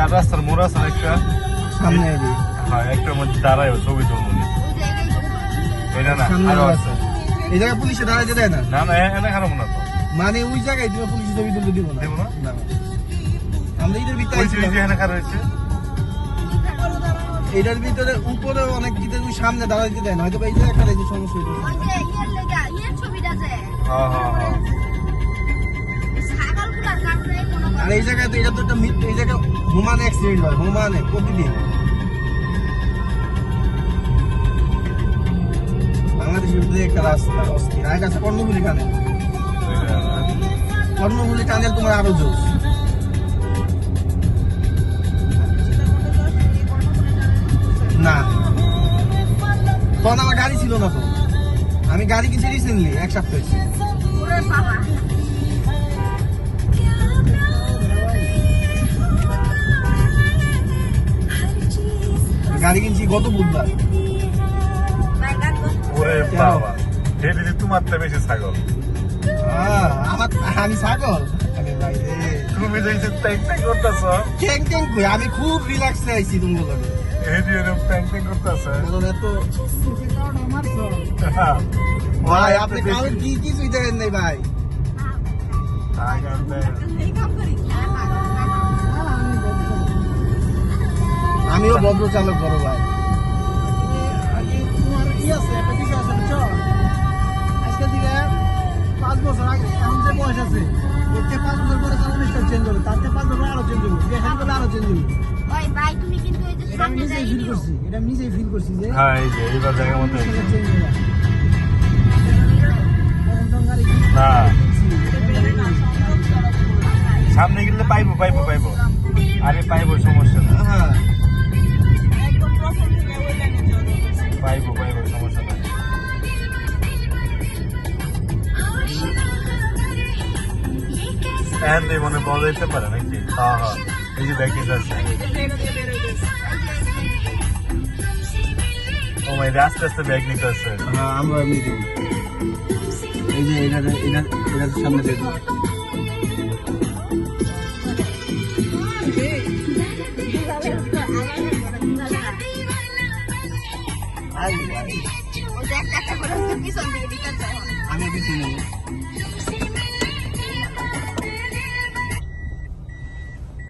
চার রাস্তার মোড় আছে একটা। সামনে হ্যাঁ একটা মধ্যে দাঁড়ায় ছবি তুলবো এটা না আরও আছে। এই জায়গায় পুলিশে দাঁড়াইতে দেয় না? না না এনে খারাপ না তো। মানে ওই জায়গায় তুমি পুলিশে ছবি তুলতে দিব না? দেবো না? আমরা এটার ভিতরে ওই যে এখানে খারাপ হয়েছে? এটার ভিতরে উপরে অনেক কিছু তুমি সামনে দাঁড়াইতে দেয় না। হয়তো বা এই জায়গায় একটা সমস্যা হইতো। হ্যাঁ হ্যাঁ। এই জায়গায় তো এটা তো একটা এই জায়গায় হুমান অ্যাক্সিডেন্ট হয়, হুমানে, প্রতিদিন। কাছে না। তখন আমার গাড়ি ছিল আমি গাড়ি কিনছি রিসেন্টলি এক সপ্তাহ গাড়ি কিনছি গত বুধবার? ওরে বাবা এই তোমার তো বেশি ছাগল। আহ, আমার আমি ছাগল। তুমি যে ট্যাং ট্যাং করতেছ। কই? আমি খুব রিল্যাক্স আইছি তুমি লগে। এই দিয়ে ট্যাং ট্যাং করতেছ। কারণ এত ভাই আপনি কারণ কি কিছুই দেখেন নাই ভাই। আমিও ভদ্র চালক বড় ভাই। তোমার ই আছে একটা বিষয় আছে বুঝছ? আজকে থেকে পাঁচ বছর আগে এখন যে বয়স আছে পাঁচ বছর পরে চালানো স্টাইল চেঞ্জ হবে তাতে পাঁচ বছর আরও চেঞ্জ হবে দেখেন বলে আরও চেঞ্জ হবে। এটা আমি নিজেই ফিল করছি এটা আমি নিজেই ফিল করছি যে হ্যাঁ এই যে এইবার জায়গার মধ্যে চেঞ্জ হবে। না। সামনে গেলে পাইবো পাইবো পাইবো। আরে পাইবো সমস্যা। এখন তুই মনে পাওয়া যেতে পারে নাকি হ্যাঁ হ্যাঁ এই যে দেখি যাচ্ছে ও মাই আস্তে আস্তে ব্যাগ নিতে আসছে হ্যাঁ আমরা এমনি দেবো এই যে এটা এটা এটা সামনে দেখব আমি কিছু নেই